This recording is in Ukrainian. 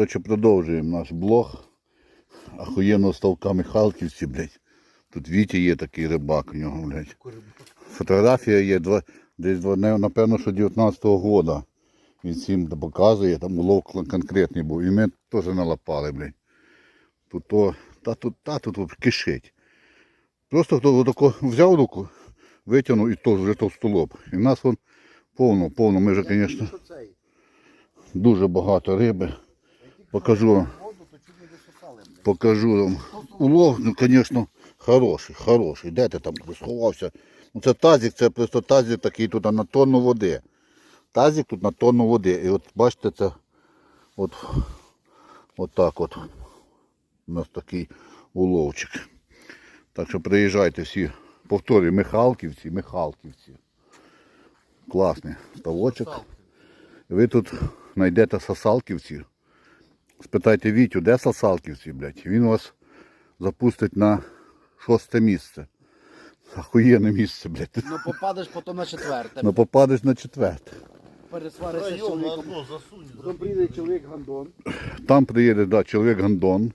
Короче, продовжуємо наш блог. Ахуєнно ставка Михалківці, блядь. Тут Вітя є такий рибак у нього, блядь. Фотографія є два, десь два, напевно, що 19-го года. Він всім показує, там улов конкретний був. І ми теж налапали, блядь. Тут то, та тут, та тут кишить. Просто хто отако взяв руку, витягнув і то вже товстолоб. І в нас вон повно, повно. Ми вже, звісно, дуже багато риби. Покажу вам. Покажу вам. Улов, ну, звісно, хороший, хороший. Де ти там сховався? Ну це тазик, це просто тазик такий тут на тонну води. Тазик тут на тонну води. І от бачите, це от, от так от. У нас такий уловчик. Так що приїжджайте всі, повторюю, Михалківці, Михалківці. Класний ставочок. Ви тут знайдете сосалківців. Спитайте Вітю, де сосалківці, блядь? Він вас запустить на шосте місце. Ахуєнне місце, блядь. Ну попадеш потім на четверте. Ну попадеш на четверте. Пересваришся з чоловіком. Потім прийде чоловік гандон. Там приїде да, чоловік Гандон.